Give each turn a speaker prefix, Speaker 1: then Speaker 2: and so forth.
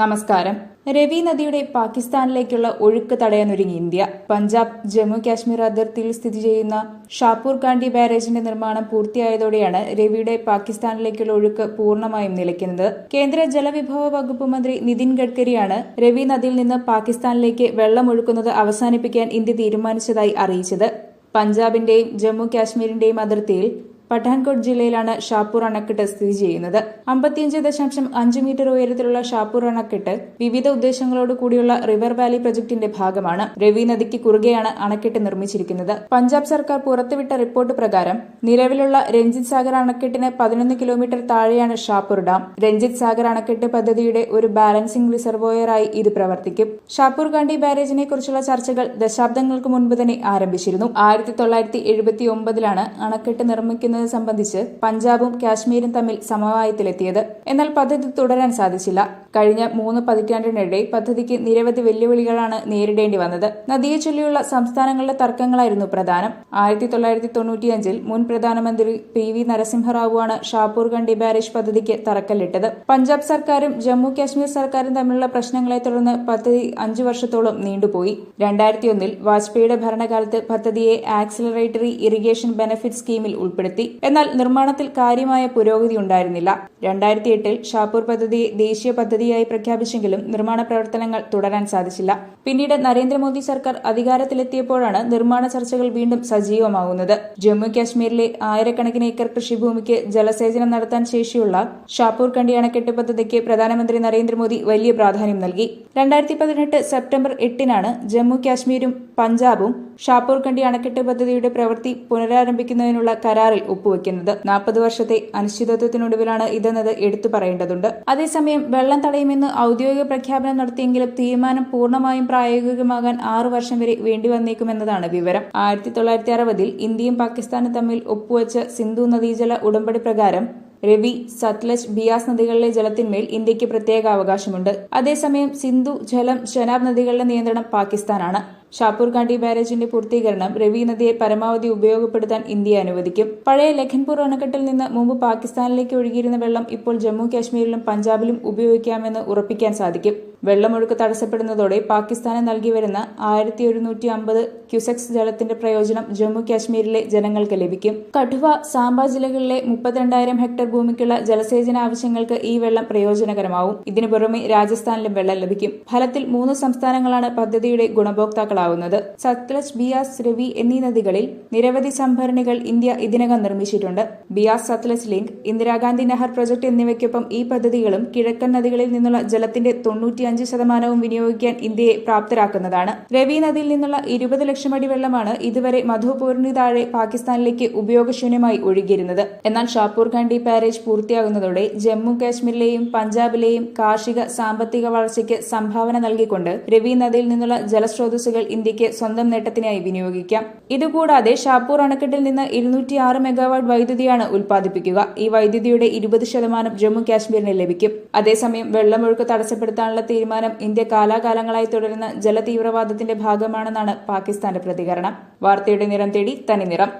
Speaker 1: നമസ്കാരം. രവി നദിയുടെ പാകിസ്ഥാനിലേക്കുള്ള ഒഴുക്ക് തടയാനൊരുങ്ങി ഇന്ത്യ. പഞ്ചാബ് ജമ്മു കാശ്മീർ അതിർത്തിയിൽ സ്ഥിതി ചെയ്യുന്ന ഷാപ്പൂർ കാണ്ടി ബാരേജിന്റെ നിർമ്മാണം പൂർത്തിയായതോടെയാണ് രവിയുടെ പാകിസ്ഥാനിലേക്കുള്ള ഒഴുക്ക് പൂർണമായും നിലയ്ക്കുന്നത്. കേന്ദ്ര ജലവിഭവ വകുപ്പ് മന്ത്രി നിതിൻ ഗഡ്കരിയാണ് രവി നദിയിൽ നിന്ന് പാകിസ്ഥാനിലേക്ക് വെള്ളം ഒഴുക്കുന്നത് അവസാനിപ്പിക്കാൻ ഇന്ത്യ തീരുമാനിച്ചതായി അറിയിച്ചത്. പഞ്ചാബിന്റെയും ജമ്മു കാശ്മീരിന്റെയും അതിർത്തിയിൽ പഠാൻകോട്ട് ജില്ലയിലാണ് ഷാപ്പൂർ അണക്കെട്ട് സ്ഥിതി ചെയ്യുന്നത്. അമ്പത്തിയഞ്ച് ദശാംശം അഞ്ച് മീറ്റർ ഉയരത്തിലുള്ള ഷാപ്പൂർ അണക്കെട്ട് വിവിധ ഉദ്ദേശങ്ങളോട് കൂടിയുള്ള റിവർ വാലി പ്രൊജക്ടിന്റെ ഭാഗമാണ്. രവി നദിക്ക് കുറുകെയാണ് അണക്കെട്ട് നിർമ്മിച്ചിരിക്കുന്നത്. പഞ്ചാബ് സർക്കാർ പുറത്തുവിട്ട റിപ്പോർട്ട് പ്രകാരം നിലവിലുള്ള രഞ്ജിത് സാഗർ അണക്കെട്ടിന് പതിനൊന്ന് കിലോമീറ്റർ താഴെയാണ് ഷാപ്പൂർ ഡാം. രഞ്ജിത് സാഗർ അണക്കെട്ട് പദ്ധതിയുടെ ഒരു ബാലൻസിംഗ് റിസർവോയറായി ഇത് പ്രവർത്തിക്കും. ഷാപ്പൂർ ഗാന്ധി ബാരേജിനെ കുറിച്ചുള്ള ചർച്ചകൾ ദശാബ്ദങ്ങൾക്ക് മുൻപ് തന്നെ ആരംഭിച്ചിരുന്നു. ആയിരത്തി തൊള്ളായിരത്തി എഴുപത്തി ഒമ്പതിലാണ് അണക്കെട്ട് നിർമ്മിക്കുന്നത് സംബന്ധിച്ച് പഞ്ചാബും കാശ്മീരും തമ്മിൽ സമവായത്തിലെത്തിയത്. എന്നാൽ പദ്ധതി തുടരാൻ സാധിച്ചില്ല. കഴിഞ്ഞ മൂന്ന് പതിറ്റാണ്ടിനിടെ പദ്ധതിക്ക് നിരവധി വെല്ലുവിളികളാണ് നേരിടേണ്ടി വന്നത്. നദിയെ ചൊല്ലിയുള്ള സംസ്ഥാനങ്ങളുടെ തർക്കങ്ങളായിരുന്നു പ്രധാനം. ആയിരത്തി തൊള്ളായിരത്തി തൊണ്ണൂറ്റിയഞ്ചിൽ മുൻ പ്രധാനമന്ത്രി പി വി നരസിംഹറാവുവാണ് ഷാപ്പൂർ ഗണ്ഡി ബാരേജ് പദ്ധതിക്ക് തറക്കല്ലിട്ടത്. പഞ്ചാബ് സർക്കാരും ജമ്മു കാശ്മീർ സർക്കാരും തമ്മിലുള്ള പ്രശ്നങ്ങളെ തുടർന്ന് പദ്ധതി അഞ്ചു വർഷത്തോളം നീണ്ടുപോയി. രണ്ടായിരത്തിയൊന്നിൽ വാജ്പേയിയുടെ ഭരണകാലത്ത് പദ്ധതിയെ ആക്സിലറേറ്ററി ഇറിഗേഷൻ ബെനഫിറ്റ് സ്കീമിൽ ഉൾപ്പെടുത്തി. എന്നാൽ നിർമ്മാണത്തിൽ കാര്യമായ പുരോഗതി ഉണ്ടായിരുന്നില്ല. രണ്ടായിരത്തി എട്ടിൽ ഷാപ്പൂർ പദ്ധതി ദേശീയ പദ്ധതിയായി പ്രഖ്യാപിച്ചെങ്കിലും നിർമ്മാണ പ്രവർത്തനങ്ങൾ തുടരാൻ സാധിച്ചില്ല. പിന്നീട് നരേന്ദ്രമോദി സർക്കാർ അധികാരത്തിലെത്തിയപ്പോഴാണ് നിർമ്മാണ ചർച്ചകൾ വീണ്ടും സജീവമാകുന്നത്. ജമ്മു കാശ്മീരിലെ ആയിരക്കണക്കിന് ഏക്കർ കൃഷിഭൂമിക്ക് ജലസേചനം നടത്താൻ ശേഷിയുള്ള ഷാപ്പൂർ കണ്ടി അണക്കെട്ട് പദ്ധതിക്ക് പ്രധാനമന്ത്രി നരേന്ദ്രമോദി വലിയ പ്രാധാന്യം നൽകി. രണ്ടായിരത്തി പതിനെട്ട് സെപ്റ്റംബർ എട്ടിനാണ് ജമ്മു കാശ്മീരും പഞ്ചാബും ഷാപ്പൂർ കണ്ടി അണക്കെട്ട് പദ്ധതിയുടെ പ്രവൃത്തി പുനരാരംഭിക്കുന്നതിനുള്ള കരാറിൽ ഒപ്പുവെക്കുന്നത്. നാൽപ്പത് വർഷത്തെ അനിശ്ചിതത്വത്തിനൊടുവിലാണ് ഇതെന്നത് എടുത്തു പറയേണ്ടതുണ്ട്. അതേസമയം വെള്ളം തടയുമെന്ന് ഔദ്യോഗിക പ്രഖ്യാപനം നടത്തിയെങ്കിലും തീരുമാനം പൂർണമായും പ്രായോഗികമാകാൻ ആറു വർഷം വരെ വേണ്ടി വന്നേക്കുമെന്നതാണ് വിവരം. ആയിരത്തി തൊള്ളായിരത്തി അറുപതിൽ ഇന്ത്യയും പാകിസ്ഥാനും തമ്മിൽ ഒപ്പുവെച്ച സിന്ധു നദീജല ഉടമ്പടി പ്രകാരം രവി സത്ലജ് ബിയാസ് നദികളിലെ ജലത്തിന്മേൽ ഇന്ത്യയ്ക്ക് പ്രത്യേക അവകാശമുണ്ട്. അതേസമയം സിന്ധു ജലം ഷനാബ് നദികളുടെ നിയന്ത്രണം പാകിസ്ഥാനാണ്. ഷാപ്പൂർ കാണ്ടി ബാരേജിന്റെ പൂർത്തീകരണം രവി നദിയെ പരമാവധി ഉപയോഗപ്പെടുത്താൻ ഇന്ത്യ അനുവദിക്കും. പഴയ ലഖൻപൂർ അണക്കെട്ടിൽ നിന്ന് മുമ്പ് പാകിസ്ഥാനിലേക്ക് ഒഴുകിയിരുന്ന വെള്ളം ഇപ്പോൾ ജമ്മു കാശ്മീരിലും പഞ്ചാബിലും ഉപയോഗിക്കാമെന്ന് ഉറപ്പിക്കാൻ സാധിക്കും. വെള്ളമൊഴുക്ക് തടസ്സപ്പെടുന്നതോടെ പാകിസ്ഥാന് നൽകി വരുന്ന ആയിരത്തി ഒരുന്നൂറ്റി അമ്പത് ക്യുസെക്സ് ജലത്തിന്റെ പ്രയോജനം ജമ്മു കാശ്മീരിലെ ജനങ്ങൾക്ക് ലഭിക്കും. കഠുവ സാംബ ജില്ലകളിലെ മുപ്പത്തിരണ്ടായിരം ഹെക്ടർ ഭൂമിക്കുള്ള ജലസേചന ആവശ്യങ്ങൾക്ക് ഈ വെള്ളം പ്രയോജനകരമാവും. ഇതിനു പുറമെ രാജസ്ഥാനിലും വെള്ളം ലഭിക്കും. ഫലത്തിൽ മൂന്ന് സംസ്ഥാനങ്ങളാണ് പദ്ധതിയുടെ ഗുണഭോക്താക്കളാവുന്നത്. സത്ലജ് ബിയാസ് രവി എന്നീ നദികളിൽ നിരവധി സംഭരണികൾ ഇന്ത്യ ഇതിനകം നിർമ്മിച്ചിട്ടുണ്ട്. ബിയാസ് സത്ലജ് ലിങ്ക് ഇന്ദിരാഗാന്ധി നെഹർ പ്രൊജക്ട് എന്നിവയ്ക്കൊപ്പം ഈ പദ്ധതികളും കിഴക്കൻ നദികളിൽ നിന്നുള്ള ജലത്തിന്റെ തൊണ്ണൂറ്റിയഞ്ച് ശതമാനവും വിനിയോഗിക്കാൻ ഇന്ത്യയെ പ്രാപ്തരാക്കുന്നതാണ്. രവി നദിയിൽ നിന്നുള്ള ഇരുപത് ലക്ഷം അടി വെള്ളമാണ് ഇതുവരെ മധുപൂരിന് താഴെ പാകിസ്ഥാനിലേക്ക് ഉപയോഗശൂന്യമായി ഒഴുകിയിരുന്നത്. എന്നാൽ ഷാപ്പൂർ ഖണ്ഡി പാരേജ് പൂർത്തിയാകുന്നതോടെ ജമ്മു കാശ്മീരിലെയും പഞ്ചാബിലെയും കാർഷിക സാമ്പത്തിക വളർച്ചയ്ക്ക് സംഭാവന നൽകിക്കൊണ്ട് രവി നദിയിൽ നിന്നുള്ള ജലസ്രോതസ്സുകൾ ഇന്ത്യയ്ക്ക് സ്വന്തം നേട്ടത്തിനായി വിനിയോഗിക്കാം. ഇതുകൂടാതെ ഷാപ്പൂർ അണക്കെട്ടിൽ നിന്ന് ഇരുന്നൂറ്റിയാറ് മെഗാവാട്ട് വൈദ്യുതിയാണ് ഉൽപ്പാദിപ്പിക്കുക. ഈ വൈദ്യുതിയുടെ ഇരുപത് ശതമാനം ജമ്മു കാശ്മീരിന് ലഭിക്കും. അതേസമയം വെള്ളമൊഴുക്ക് തടസ്സപ്പെടുത്താനുള്ള തീരുമാനം ഇന്ത്യ കാലാകാലങ്ങളായി തുടരുന്ന ജലതീവ്രവാദത്തിന്റെ ഭാഗമാണെന്നാണ് പാകിസ്ഥാന്റെ പ്രതികരണം. വാർത്തയുടെ നിറം തേടി തനി നിറം